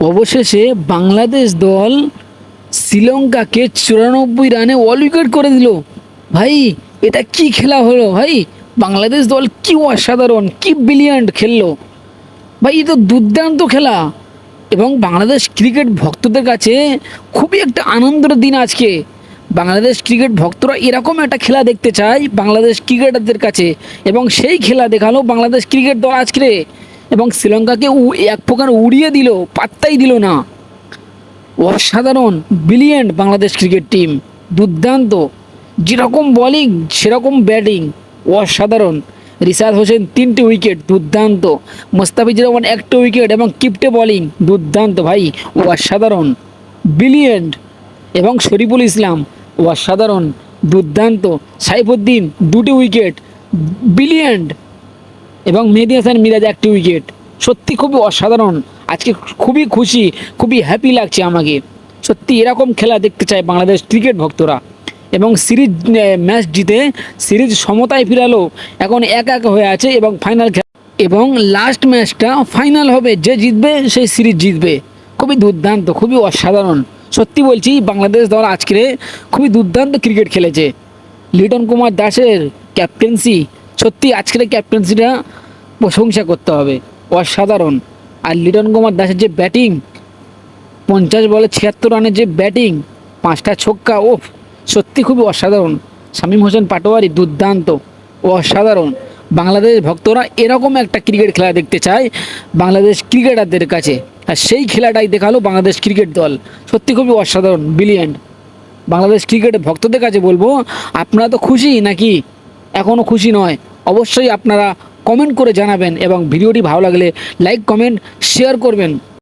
অবশেষে বাংলাদেশ দল শ্রীলঙ্কাকে চুরানব্বই রানে অল উইকেট করে দিল। ভাই, এটা কি খেলা হলো? ভাই, বাংলাদেশ দল কি অসাধারণ, কি ব্রিলিয়ান্ট খেললো। ভাই এ তো দুর্দান্ত খেলা। এবং বাংলাদেশ ক্রিকেট ভক্তদের কাছে খুবই একটা আনন্দের দিন আজকে। বাংলাদেশ ক্রিকেট ভক্তরা এরকম একটা খেলা দেখতে চায় বাংলাদেশ ক্রিকেটারদের কাছে। এবং সেই খেলা দেখাল বাংলাদেশ ক্রিকেট দল আজকে। এবং শ্রীলঙ্কাকে এক প্রকার উড়িয়ে দিল, পাত্তাই দিল না। অসাধারণ ব্রিলিয়েন্ট বাংলাদেশ ক্রিকেট টিম দুর্দান্ত। যেরকম বোলিং সেরকম ব্যাটিং অসাধারণ। রিশাদ হোসেন তিনটে উইকেট দুর্দান্ত। মোস্তাফিজুর রহমান একটা উইকেট এবং কিপটে বোলিং দুর্দান্ত ভাই, অসাধারণ। ব্রিলিয়েন্ট এবং শরীফুল ইসলাম, অসাধারণ, দুর্দান্ত। সাইফুদ্দিন, দুটি উইকেট ব্রিলিয়েন্ট এবং মেহেদি হাসান মিরাজ একটি উইকেট সত্যি খুবই অসাধারণ। আজকে খুবই খুশি, খুবই হ্যাপি লাগছে আমাকে। সত্যি এরকম খেলা দেখতে চায় বাংলাদেশ ক্রিকেট ভক্তরা। এবং সিরিজ ম্যাচ জিতে সিরিজ সমতায় ফিরালো, এখন এক এক হয়ে আছে এবং ফাইনাল খেলা। এবং লাস্ট ম্যাচটা ফাইনাল হবে, যে জিতবে সেই সিরিজ জিতবে। খুবই দুর্দান্ত, খুবই অসাধারণ। সত্যি বলছি, বাংলাদেশ দল আজকে খুবই দুর্দান্ত ক্রিকেট খেলেছে। লিটন কুমার দাসের ক্যাপ্টেন্সি সত্যি আজকের ক্যাপ্টেন্সিটা প্রশংসা করতে হবে। অসাধারণ। আর লিটন কুমার দাসের যে ব্যাটিং, পঞ্চাশ বলে ছিয়াত্তর রানের যে ব্যাটিং, পাঁচটা ছক্কা ও সত্যি খুবই অসাধারণ। শামীম হোসেন পাটোয়ারি দুর্দান্ত, অসাধারণ। বাংলাদেশ ভক্তরা এরকম একটা ক্রিকেট খেলা দেখতে চায় বাংলাদেশ ক্রিকেটারদের কাছে। আর সেই খেলাটাই দেখাল বাংলাদেশ ক্রিকেট দল। সত্যি খুবই অসাধারণ ব্রিলিয়েন্ট বাংলাদেশ ক্রিকেটের ভক্তদের কাছে বলব, আপনারা তো খুশি নাকি? এখনও খুশি নয়। অবশ্যই আপনারা কমেন্ট করে জানাবেন এবং ভিডিওটি ভালো লাগলে লাইক কমেন্ট শেয়ার করবেন।